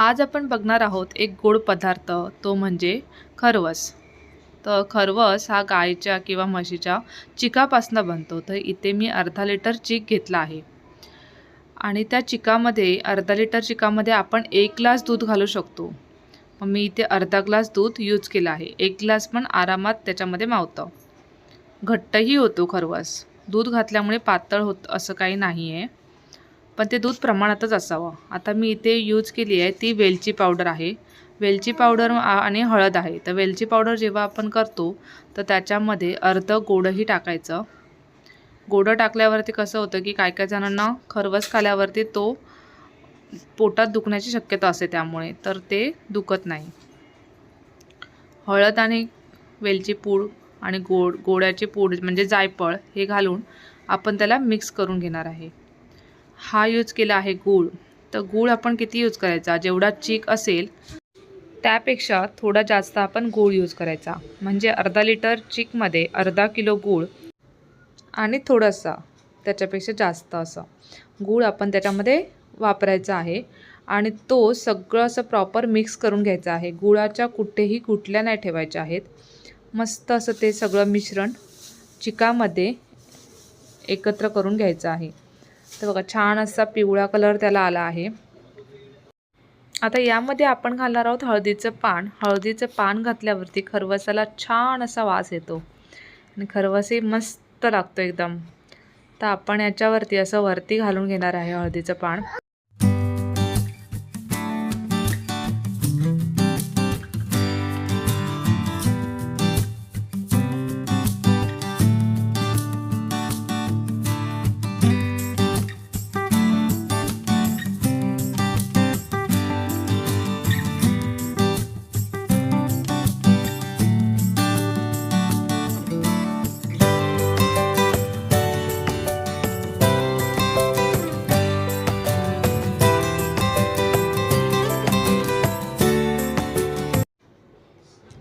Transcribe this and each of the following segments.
आज आपण बघणार आहोत एक गोड पदार्थ तो म्हणजे खरवस. तर खरवस हा गाईच्या किंवा म्हशीच्या चिकापासनं बनतो. तर इथे मी अर्धा लिटर चीक घेतला आहे. आणि त्या चिकामध्ये अर्धा लिटर चिकामध्ये आपण एक ग्लास दूध घालू शकतो. मग मी इथे अर्धा ग्लास दूध यूज केलं आहे. एक ग्लास पण आरामात त्याच्यामध्ये मावतं. घट्टही होतो खरवस. दूध घातल्यामुळे पातळ होत असं काही नाही आहे पण ते दूध प्रमाणातच असावं. आता मी इथे यूज केली आहे ती वेलची पावडर आहे. वेलची पावडर आणि हळद आहे. तर वेलची पावडर जेव्हा आपण करतो तर त्याच्यामध्ये अर्ध गोडही टाकायचं. गोडं टाकल्यावरती कसं होतं की काय काय जणांना खरवस खाल्यावरती तो पोटात दुखण्याची शक्यता असते त्यामुळे तर ते दुखत नाही. हळद आणि वेलची पूड आणि गोड गोड्याची पूड म्हणजे जायफळ हे घालून आपण त्याला मिक्स करून घेणार आहे. हा यूज केला आहे गूळ. तर गूळ आपण किती यूज करायचा? जेवढा चीक असेल त्यापेक्षा थोडा जास्त आपण गूळ यूज करायचा. म्हणजे अर्धा लिटर चीकमध्ये अर्धा किलो गूळ आणि थोडासा त्याच्यापेक्षा जास्त असं. गूळ आपण त्याच्यामध्ये वापरायचा आहे. आणि तो सगळं असं प्रॉपर मिक्स करून घ्यायचा आहे. गुळाच्या कुठेही कुठल्या नाही ठेवायच्या आहेत. मस्त असं ते सगळं मिश्रण चिकामध्ये एकत्र करून घ्यायचं आहे. तर बघा छान असा पिवळा कलर त्याला आला आहे. आता यामध्ये आपण घालणार आहोत हळदीचं पान. हळदीचं पान घातल्यावरती खरवसाला छान असा वास येतो. आणि खरवसही मस्त लागतो एकदम. तर आपण याच्यावरती असं वरती घालून घेणार आहे हळदीचं पान.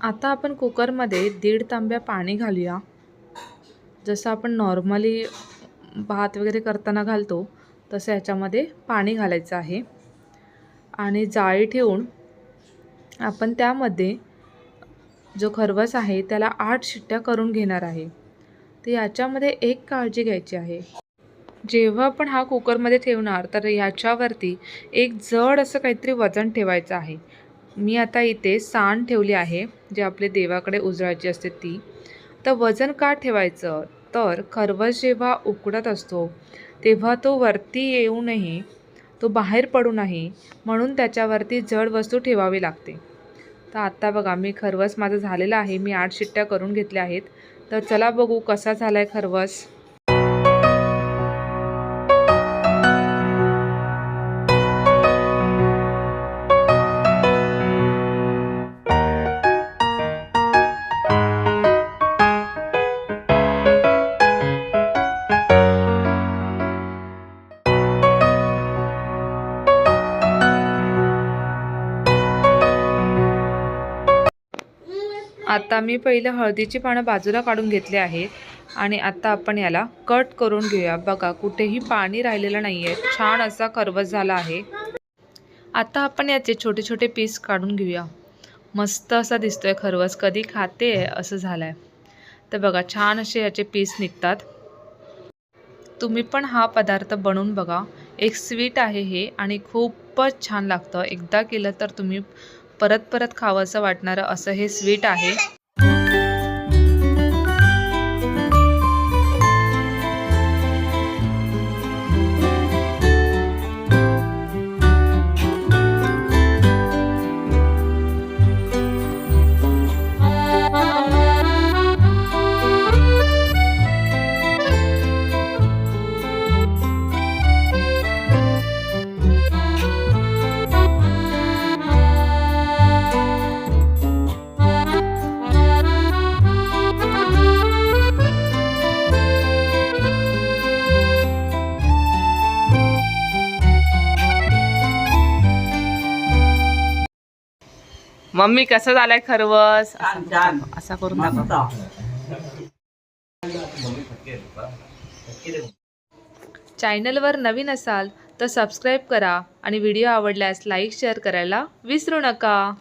आता आपण कुकरमध्ये दीड तांब्या पाणी घालूया. जसं आपण नॉर्मली भात वगैरे करताना घालतो तसं याच्यामध्ये पाणी घालायचं आहे. आणि जाळी ठेवून आपण त्यामध्ये जो खरवस आहे त्याला आठ शिट्ट्या करून घेणार आहे. तर याच्यामध्ये एक काळजी घ्यायची आहे. जेव्हा आपण हा कुकरमध्ये ठेवणार तर याच्यावरती एक जड असं काहीतरी वजन ठेवायचं आहे. मी आता इथे सांड ठेवली आहे जे आपले देवाकडे उजळायची असते ती. तर वजन का ठेवायचं? तर खरवस जेव्हा उकडत असतो तेव्हा तो वरती येऊ नये तो बाहेर पडू नये म्हणून त्याच्यावरती जड वस्तू ठेवावी लागते. तर आत्ता बघा मी खरवस माझं झालेलं आहे मी आठ शिट्ट्या करून घेतल्या आहेत. तर चला बघू कसा झाला आहे खरवस. आता मी पहिलं हळदीची पानं बाजूला काढून घेतले आहेत आणि आता आपण याला कट करून घेऊया. बघा कुठेही पाणी राहिलेलं नाही आहे छान असा करवस झाला आहे. आता आपण याचे छोटे छोटे पीस काढून घेऊया. मस्त असा दिसतोय खरवस. कधी खाते असं झालं आहे तर बघा छान असे याचे पीस निघतात. तुम्ही पण हा पदार्थ बनवून बघा. एक स्वीट आहे हे आणि खूपच छान लागतं. एकदा केलं तर तुम्ही परत परत खावंसं वाटणारं असं हे स्वीट आहे. मम्मी कसं झालाय खरवस? असा करून दाखव चॅनलवर नवीन असाल तर सबस्क्राईब करा आणि व्हिडिओ आवडल्यास लाईक शेअर करायला विसरू नका.